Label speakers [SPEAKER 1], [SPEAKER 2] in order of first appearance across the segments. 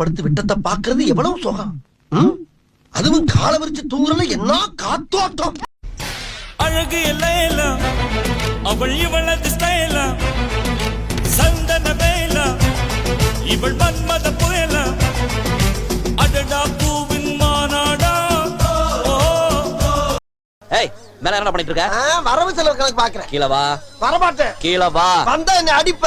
[SPEAKER 1] படுத்து விட்டத்தை பாக்குறது எவ்வளவு சுகம்? அதுவும் காலை விரிச்சு தூங்குறதுல என்ன காத்தோட்டம்?
[SPEAKER 2] அழகு எல்லாம் அவள் இவளது ஸ்டைலா சந்தன வேலா இவள் மன்மத புயலா? அடடா பூவின் மாநாடா.
[SPEAKER 3] ஏய் மேல என்ன பண்ணிட்டு இருக்க.
[SPEAKER 1] வரவு செலவு கணக்கு பாக்குறேன்
[SPEAKER 3] கீழ வா.
[SPEAKER 1] வரமாட்டேன்.
[SPEAKER 3] கீழ வா.
[SPEAKER 1] வந்தா என்ன அடிப்ப.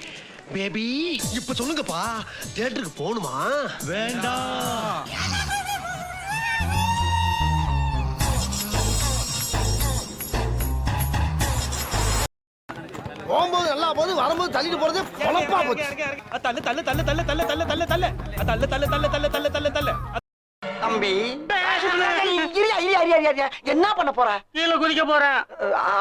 [SPEAKER 1] பேபி பேபி இப்ப சொல்லுங்கப்பா தியேட்டருக்கு போகணுமா வேண்டாம் போகும்போது நல்லா போகுது வரும்போது தள்ளிட்டு போறது பொழப்பா போச்சு
[SPEAKER 2] தள்ளு தள்ளு தள்ளு தள்ளு தள்ளு தள்ளு தள்ளு தள்ளு தள்ளு தள்ளு தள்ளு தள்ளு தள்ளு தள்ளு தள்ளு
[SPEAKER 1] தம்பி இரியா. என்ன பண்ண போற?
[SPEAKER 4] கீழே குதிக்க போறேன்.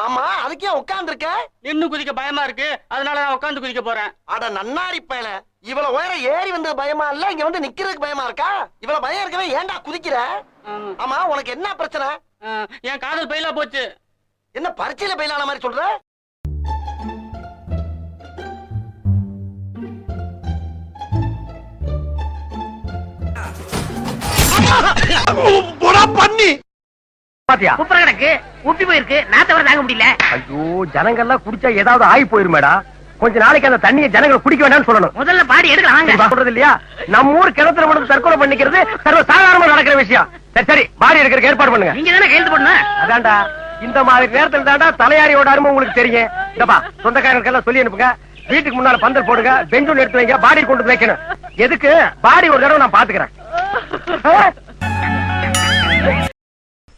[SPEAKER 1] ஆமா அதுக்கே உட்கார்ந்து இருக்க
[SPEAKER 4] நின்னு குதிக்க பயமா இருக்கு. அதனால நான் உட்காந்து குதிக்க போறேன்.
[SPEAKER 1] அட நன்னாரி பயல. இவ்வளவு உயரம் ஏறி வந்தது பயமா இல்ல? இங்க வந்து நிக்கிறதுக்கு பயமா இருக்கா? இவ்வளவு பயம் இருக்கவே ஏன்டா குதிக்கிற?
[SPEAKER 4] ஆமா.
[SPEAKER 1] உனக்கு என்ன பிரச்சனை?
[SPEAKER 4] என் காதல் பயிலா போச்சு.
[SPEAKER 1] என்ன பரீட்சையில பயிலான மாதிரி சொல்ற?
[SPEAKER 5] பாத்தியா?
[SPEAKER 6] குப்புற கிடக்கு உப்பி போயிருக்கு நாத்த வர தாங்க முடியல.
[SPEAKER 5] ஐயோ ஜனங்கள்லாம் குடிச்சா ஏதாவது ஆகி போயிருமேடா. கொஞ்ச நாளைக்கு அந்த தண்ணியை ஜனங்களை குடிக்க வேண்டாம்னு சொல்லணும்.
[SPEAKER 6] முதல்ல பாடி எடுக்கலாம்
[SPEAKER 5] சொல்றது இல்லையா? நம்ம ஊர் கிணத்துல மட்டும் தற்கொலை பண்ணிக்கிறது சர்வ சாதாரணமா நடக்கிற விஷயம். சரி சரி பாடி எடுக்கிறதுக்கு ஏற்பாடு பண்ணுங்க.
[SPEAKER 6] நீங்க தானே கையெழுத்து பண்ணணும்
[SPEAKER 5] அதான்டா இந்த மாதிரி நேரத்துல தான்டா தலையாரியோட அருமை உங்களுக்கு தெரியும். இந்தப்பா சொந்தக்காரங்களுக்கெல்லாம் சொல்லி அனுப்புங்க. வீட்டுக்கு முன்னால பந்தல் போடுங்க பெஞ்ச் ஒண்ணு எடுத்து வைங்க பாடி கொண்டு வைக்கணும். எதுக்கு? பாடி ஒரு தடவை நான் பாத்துக்கிறேன்.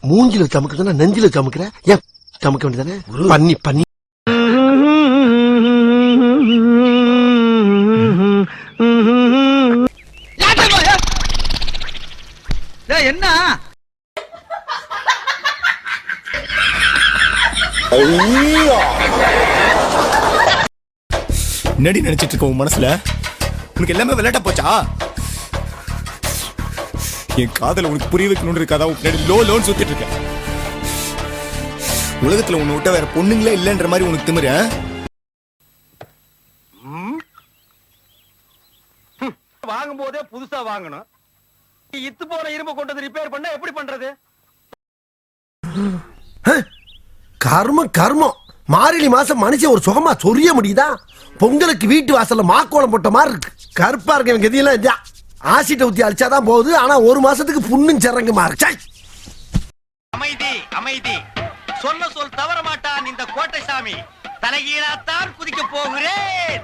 [SPEAKER 1] மூஞ்சில சமக்குதுன்னா நெஞ்சில சமக்குற? ஏன் சமக்க வேண்டியதானே? பண்ணி பண்ணி.
[SPEAKER 3] என்ன?
[SPEAKER 7] என்னடி நினைச்சிட்டு இருக்க உன் மனசுல? உனக்கு எல்லாமே விளையாட்ட போச்சா? என் காதல உனக்கு புரிய வைக்கணும்னு இருக்காதா உன் லோ லோன் சுத்திட்டு இருக்க உலகத்துல உன்னை விட்ட வேற பொண்ணுங்களே இல்லைன்ற மாதிரி உனக்கு திமிரு?
[SPEAKER 5] வாங்கும் போதே புதுசா வாங்கணும். இத்து போன இரும்பு கொண்டு வந்து ரிப்பேர் பண்ணா எப்படி பண்றது?
[SPEAKER 1] கர்மம் கர்மம். மார்கழி மாசம் மனுஷன் ஒரு சுகமா சொரிய முடியுதா? பொங்கலுக்கு வீட்டு வாசல்ல மாக்கோலம் போட்ட மாதிரி இருக்கு. கருப்பா இருக்க இவங்க கதியெல்லாம் இதா ஆசிட்ட ஊத்தி அடிச்சாதான் போகுது. ஆனா ஒரு மாசத்துக்கு புண்ணும் சிறங்கு மாறு.
[SPEAKER 4] அமைதி அமைதி. சொன்ன சொல் தவற மாட்டான் இந்த கோட்டை சாமி. தலைகீழாத்தான் குதிக்க போகிறேன்.